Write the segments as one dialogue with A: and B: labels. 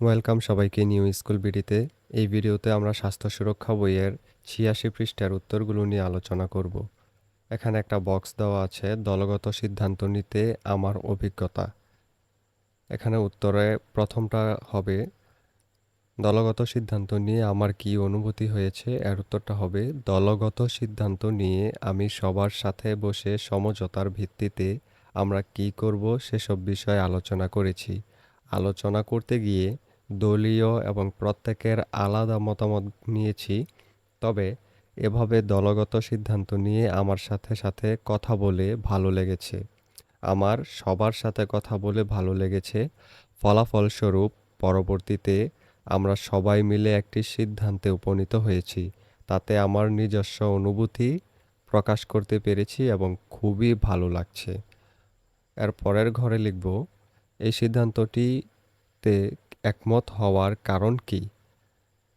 A: Welcome সবাইকে new school বিডিতে এই ভিডিওতে আমরা স্বাস্থ্য সুরক্ষা বইয়ের ছিয়াশি পৃষ্ঠার উত্তরগুলো নিয়ে আলোচনা করব। এখানে একটা বক্স দেওয়া আছে, দলগত সিদ্ধান্ত নিতে আমার অভিজ্ঞতা। এখানে উত্তরে প্রথমটা হবে, দলগত সিদ্ধান্ত নিয়ে আমার কি অনুভূতি হয়েছে? এর উত্তরটা হবে, দলগত সিদ্ধান্ত নিয়ে আমি সবার সাথে বসে সমঝোতার ভিত্তিতে আমরা কি করব সেসব বিষয়ে আলোচনা করেছি। আলোচনা করতে গিয়ে দলীয় এবং প্রত্যেকের আলাদা মতামত নিয়েছি, তবে এভাবে দলগত সিদ্ধান্ত নিয়ে আমার সাথে সাথে কথা বলে ভালো লেগেছে। আমার সবার সাথে কথা বলে ভালো লেগেছে। ফলাফলস্বরূপ পরবর্তীতে আমরা সবাই মিলে একটি সিদ্ধান্তে উপনীত হয়েছি। তাতে আমার নিজস্ব অনুভূতি প্রকাশ করতে পেরেছি এবং খুবই ভালো লাগছে। এর পরের ঘরে লিখব, এই সিদ্ধান্তটিতে একমত হওয়ার কারণ কি?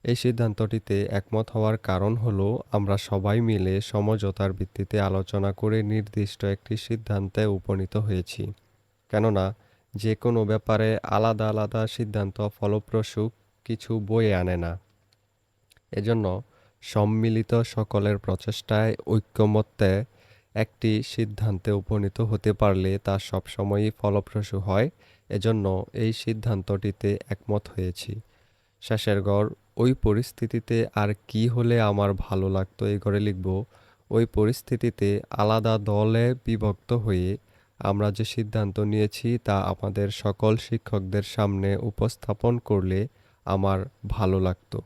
A: এই সিদ্ধান্তটিতে একমত হওয়ার কারণ হলো, আমরা সবাই মিলে সমঝোতার ভিত্তিতে আলোচনা করে নির্দিষ্ট একটি সিদ্ধান্তে উপনীত হয়েছি। কেননা যে কোনো ব্যাপারে আলাদা আলাদা সিদ্ধান্ত ফলপ্রসূ কিছু বয়ে আনে না। এজন্য সম্মিলিত সকলের প্রচেষ্টায় ঐক্যমত্যে একটি সিদ্ধান্তে উপনীত হতে পারলে তা সবসময়ই ফলপ্রসূ হয় এজন্য এই সিদ্ধান্তটিতে একমত হয়েছি। শেষের গড়, ওই পরিস্থিতিতে আর কি হলে আমার ভালো লাগতো এই ঘরে লিখব, ওই পরিস্থিতিতে আলাদা দলে বিভক্ত হয়ে আমরা যে সিদ্ধান্ত নিয়েছি তা আমাদের সকল শিক্ষকদের সামনে উপস্থাপন করলে আমার ভালো লাগতো।